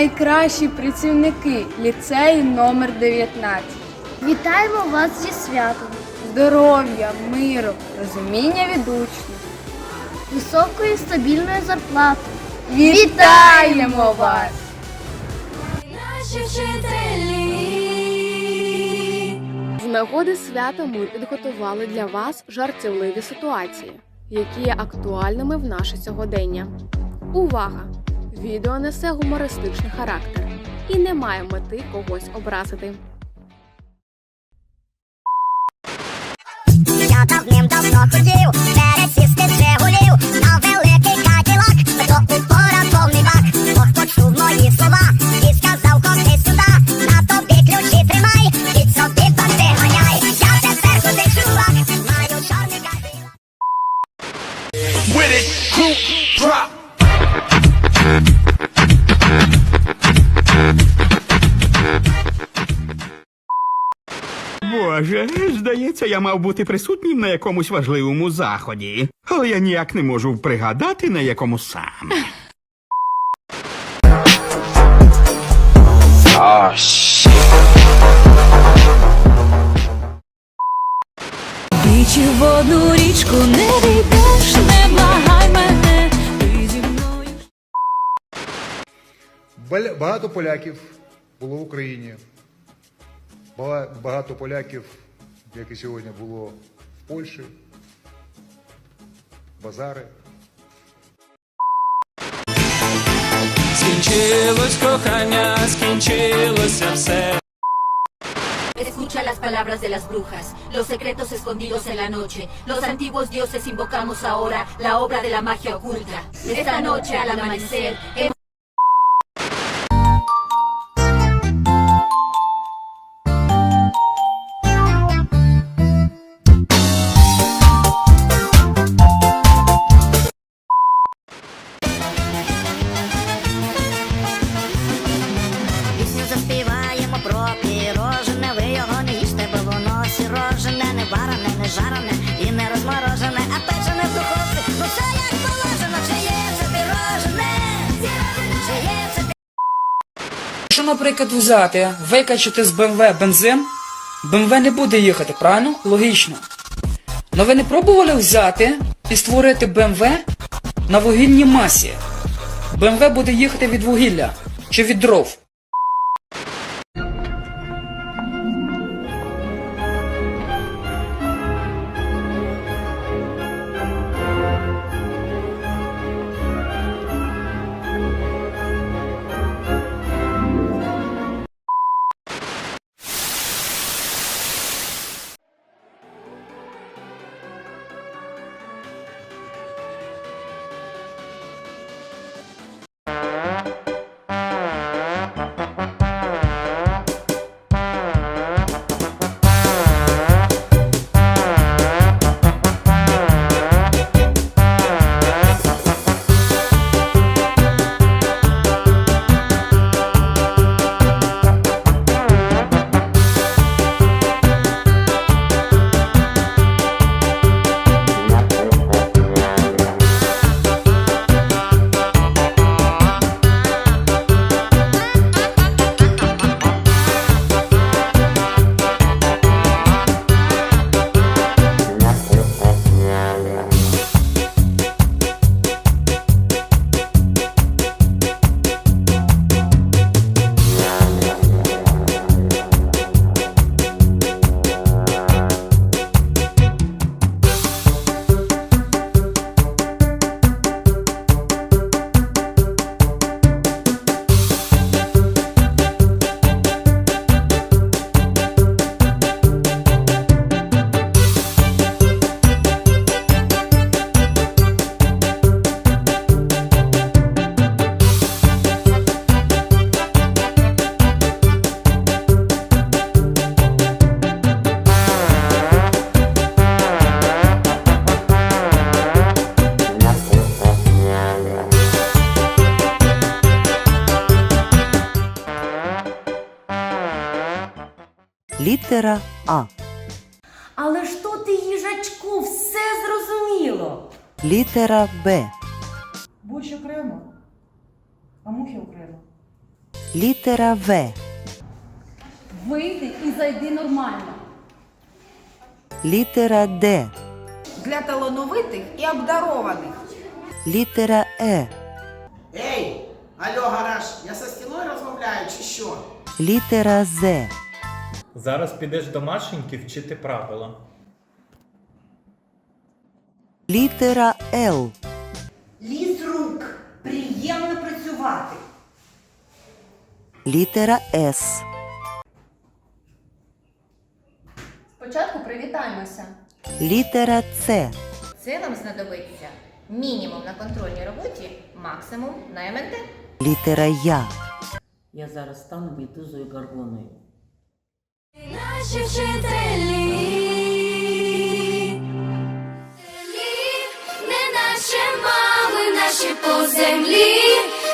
Найкращі працівники ліцею номер 19. вітаємо вас зі святом, Здоров'я, миру, розуміння від учнів. високої стабільної зарплати. Вітаємо вас! Наші вчителі. З нагоди свята ми підготували для вас жартівливі ситуації, які є актуальними в наше сьогодення. Увага! Відео несе гумористичний характер і не має мети когось образити. Я давним-давно хотів пересісти Жигулів на великий каділак, здається, я мав бути присутнім на якомусь важливому заході, але я ніяк не можу пригадати на якому саме. Двічі в одну річку не війдеш, не благай мене, ти зі мною. Бал- Багато поляків було в Україні. Бага- Багато поляків, як і сьогодні, було в Польщі, базари. Скінчилось кохання, скінчилося все. Escucha las palabras de las brujas, los secretos escondidos en la noche. Los antiguos dioses invocamos ahora la obra de la magia oculta. Esta noche al amanecer Наприклад, взяти, викачати з БМВ бензин, БМВ не буде їхати, правильно? Логічно. Но ви не пробували взяти і створити БМВ на вугільній масі? БМВ буде їхати від вугілля чи від дров. Літера А. Але ж то ти їжачку, все зрозуміло. Літера Б. Будь окремо, а мухи окремо. Літера В. Вийди і зайди нормально. Літера Д. Для талановитих і обдарованих. Літера Е. Ей, алло, гараж, я со стіною розмовляю чи що? Літера З. Зараз підеш до Машеньки вчити правила. Літера Л. Ліз рук, приємно працювати. Літера С. Спочатку привітаємося. Літера С. Це нам знадобиться мінімум на контрольній роботі, максимум на МНТ. Літера Я. Я зараз стану бітузою гаргоною. Наші вчителі, не наші мами, наші по землі,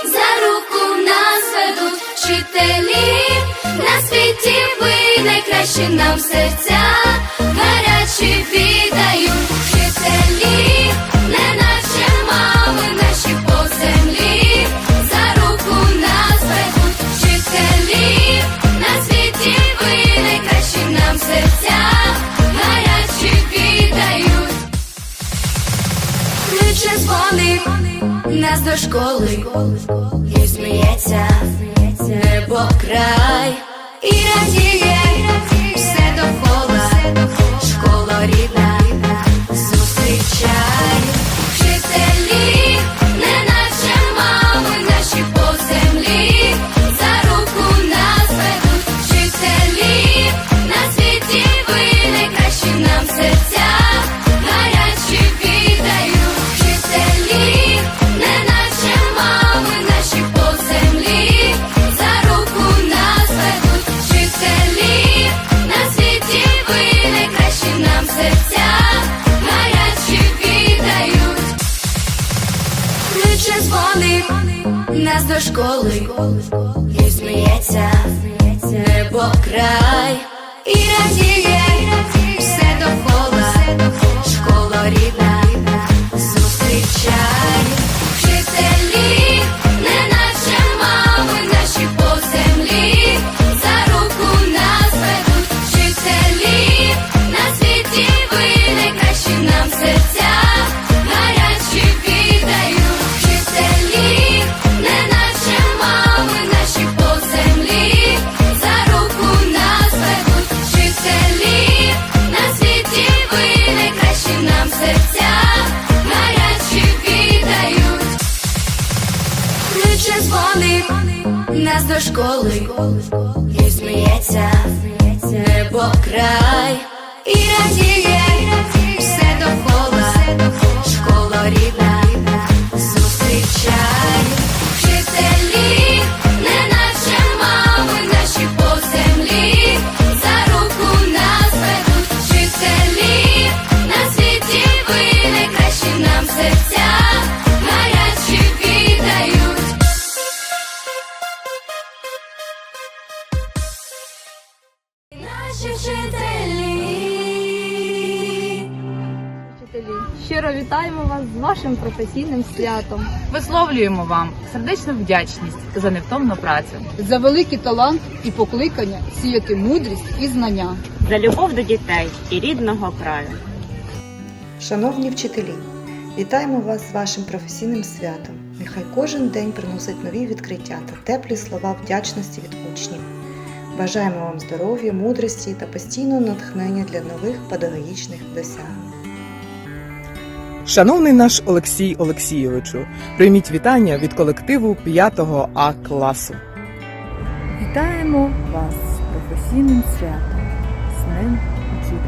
за руку нас ведуть вчителі, на світі ви найкращі нам серця, гарячі віддають вчителі, школи, і сміється небо край, і радіє школи, і вашим професійним святом. Висловлюємо вам сердечну вдячність за невтомну працю. За великий талант і покликання сіяти мудрість і знання. За любов до дітей і рідного краю. Шановні вчителі, вітаємо вас з вашим професійним святом. Нехай кожен день приносить нові відкриття та теплі слова вдячності від учнів. Бажаємо вам здоров'я, мудрості та постійного натхнення для нових педагогічних досягнень. Шановний наш Олексій Олексійовичу, прийміть вітання від колективу 5 А класу. Вітаємо вас з професійним святом, з Днем Учителя.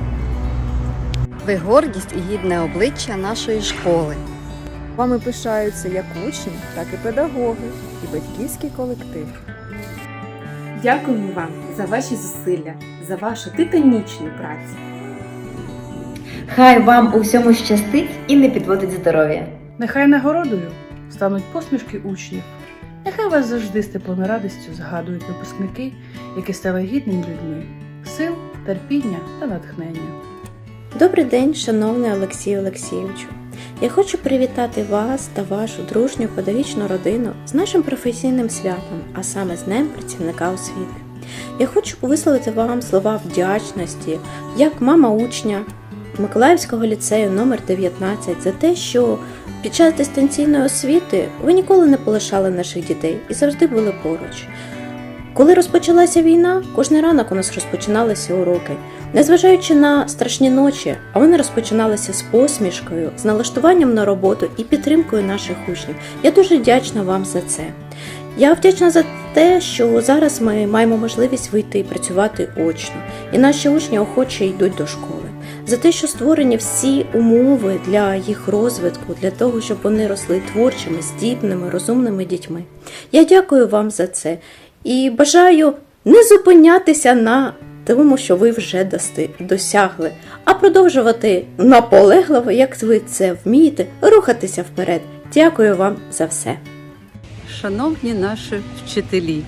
Ви гордість і гідне обличчя нашої школи. Вами пишаються як учні, так і педагоги, і батьківський колектив. Дякуємо вам за ваші зусилля, за вашу титанічну працю. Хай вам у всьому щастить і не підводить здоров'я. Нехай нагородою стануть посмішки учнів. Нехай вас завжди з теплом і радістю згадують випускники, які стали гідними людьми. Сил терпіння та натхнення. Добрий день, шановний Олексій Олексійовичу. Я хочу привітати вас та вашу дружню педагогічну родину з нашим професійним святом, а саме з Днем працівника освіти. Я хочу висловити вам слова вдячності як мама учня Миколаївського ліцею номер 19 за те, що під час дистанційної освіти ви ніколи не полишали наших дітей і завжди були поруч. Коли розпочалася війна, кожний ранок у нас розпочиналися уроки. Незважаючи на страшні ночі, а вони розпочиналися з посмішкою, з налаштуванням на роботу і підтримкою наших учнів. Я дуже вдячна вам за це. Я вдячна за те, що зараз ми маємо можливість вийти і працювати очно, і наші учні охоче йдуть до школи. За те, що створені всі умови для їх розвитку, для того, щоб вони росли творчими, здібними, розумними дітьми. Я дякую вам за це і бажаю не зупинятися на тому, що ви вже досягли, а продовжувати наполегливо, як ви це вмієте, рухатися вперед. Дякую вам за все. Шановні наші вчителі,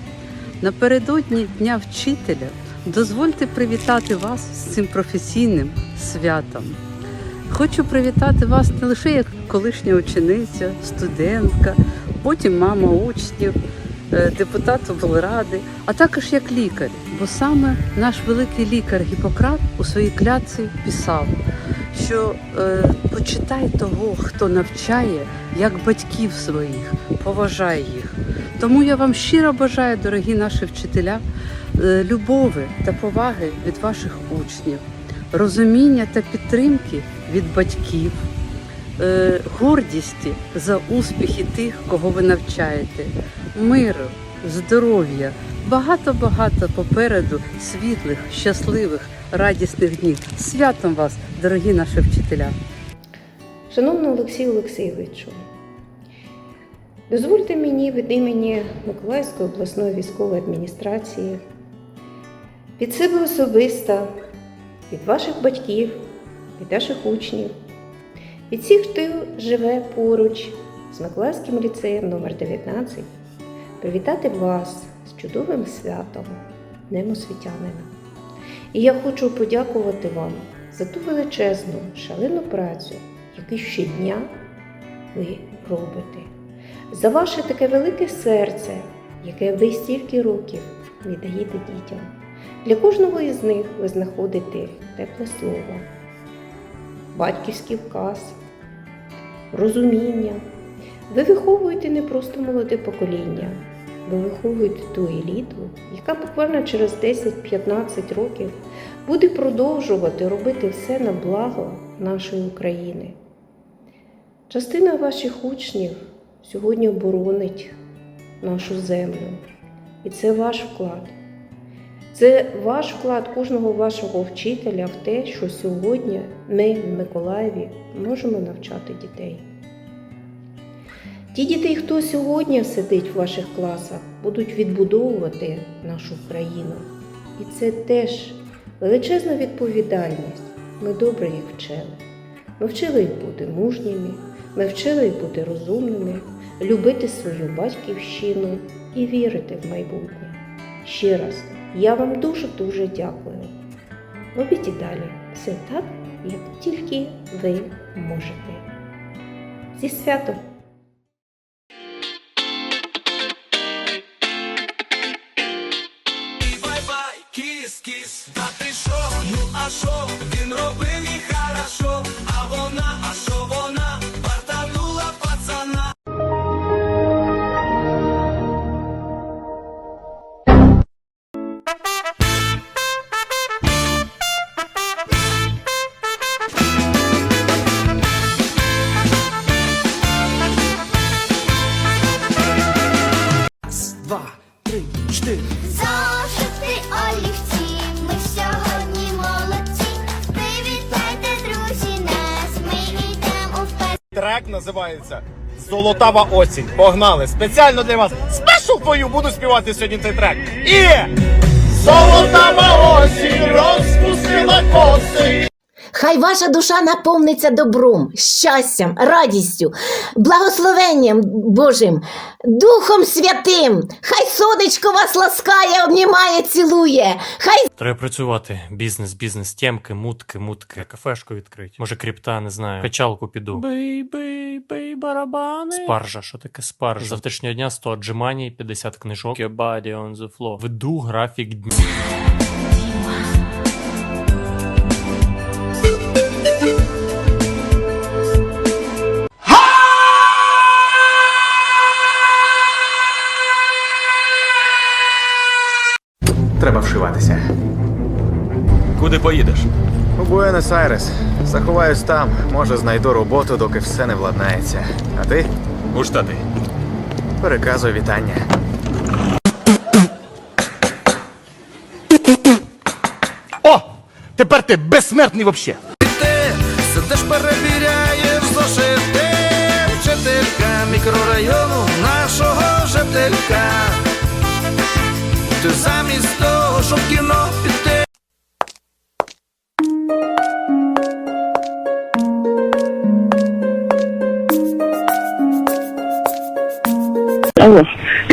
напередодні Дня вчителя дозвольте привітати вас з цим професійним святом. Хочу привітати вас не лише як колишня учениця, студентка, потім мама учнів, е, депутат облради, а також як лікар. Бо саме наш великий лікар Гіппократ у своїй клятці писав, що е, почитай того, хто навчає, як батьків своїх, поважай їх. Тому я вам щиро бажаю, дорогі наші вчителя, е, любові та поваги від ваших учнів, розуміння та підтримки від батьків, е, гордісті за успіхи тих, кого ви навчаєте, миру, здоров'я, багато-багато попереду світлих, щасливих, радісних днів. Святом вас, дорогі наші вчителя! Шановний Олексій Олексійовичу, дозвольте мені від імені Миколаївської обласної військової адміністрації від себе особисто, від ваших батьків, від наших учнів, від всіх, хто живе поруч з Миколаївським ліцеєм номер 19 привітати вас з чудовим святом Днем освітянина. І я хочу подякувати вам за ту величезну, шалену працю, яку щодня ви робите, за ваше таке велике серце, яке ви стільки років віддаєте дітям. Для кожного із них ви знаходите тепле слово, батьківський вказ, розуміння. Ви виховуєте не просто молоде покоління, ви виховуєте ту еліту, яка буквально через 10-15 років буде продовжувати робити все на благо нашої України. Частина ваших учнів сьогодні оборонить нашу землю, і це ваш вклад. Це ваш вклад кожного вашого вчителя в те, що сьогодні ми в Миколаєві можемо навчати дітей. Ті дітей, хто сьогодні сидить в ваших класах, будуть відбудовувати нашу країну. І це теж величезна відповідальність. Ми добре їх вчили. Ми вчили їх бути мужніми, ми вчили їх бути розумними, любити свою батьківщину і вірити в майбутнє. Ще раз, я вам дуже-дуже дякую. Робіть і далі все так, як тільки ви можете. Зі святом! Трек називається Золотава осінь. Погнали! Спеціально для вас спешу твою буду співати сьогодні цей трек. І Золотава осінь розпустила коси. Хай ваша душа наповниться добром, щастям, радістю, благословенням Божим, Духом Святим. Хай сонечко вас ласкає, обнімає, цілує. Хай Треба працювати. Бізнес, бізнес, тємки, мутки, мутки. Кафешку відкрити. Може, крипта, не знаю. Качалку піду. Бей, бей, бей, барабани. Спаржа, що таке спаржа? Завтрашнього дня 100 отжимань, 50 книжок. Your body on the floor. Веду графік дня. Поїдеш? У Буенос-Айрес. Заховаюсь там. Може, знайду роботу, доки все не владнається. А ти? У штати. Переказуй вітання. О! Тепер ти безсмертний вообще. Сидиш, перевіряєш зошити Вчителька мікрорайону нашого жителька Ти замість того, щоб кіно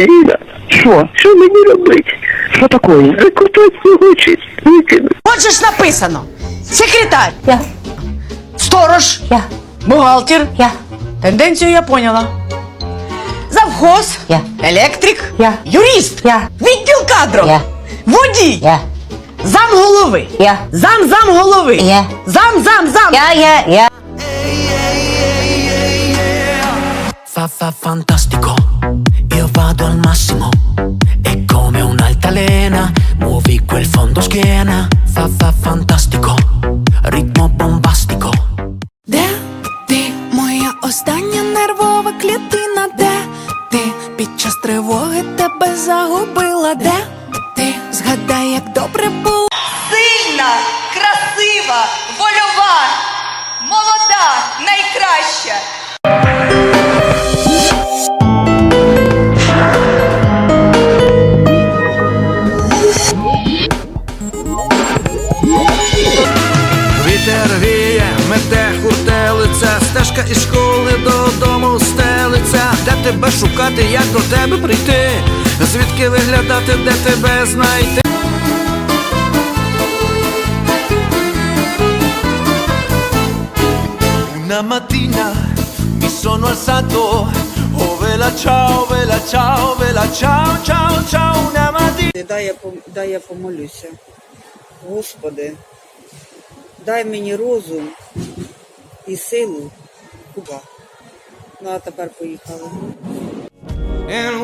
піти що? Що мені робити? Що таке? Рекрутацію участь викину. От же ж написано. Секретарь. Я. Сторож. Я. Бухгалтер. Я. Тенденцію я поняла. Завхоз. Я. Електрик. Я. Юрист. Я. Відділ кадрів. Я. Водій. Я. Зам голови. Я. Зам зам голови. Я. Зам зам зам. Я, я, я. Io vado al massimo. E come un'altalena, muovi quel fondo schiena. Fa fa fantastico, ritmo bombastico Стежка із школи додому стелиться. Де тебе шукати, як до тебе прийти? Звідки виглядати, де тебе знайти? Una mattina mi sono alzato. Oh vela ciao, vela ciao, vela ciao, ciao, ciao Una mattina. Дай я, пом- дай я помолюся. Господи, дай мені розум і силу. Куба. Ну а тепер поїхали. And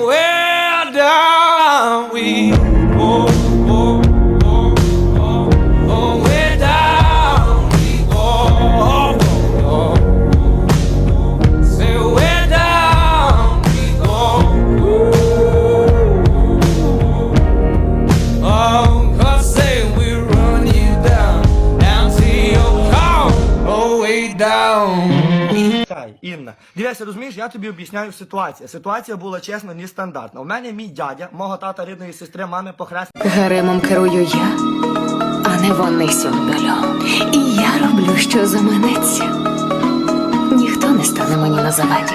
дивися, розумієш, я тобі об'ясняю ситуацію. Ситуація була чесно, нестандартна. У мене мій дядя, мого тата рідної сестри, мами похрест. Гаремом керую я, а не вони сюндолю. І я роблю, що заманеться. Ніхто не стане мені на заваді.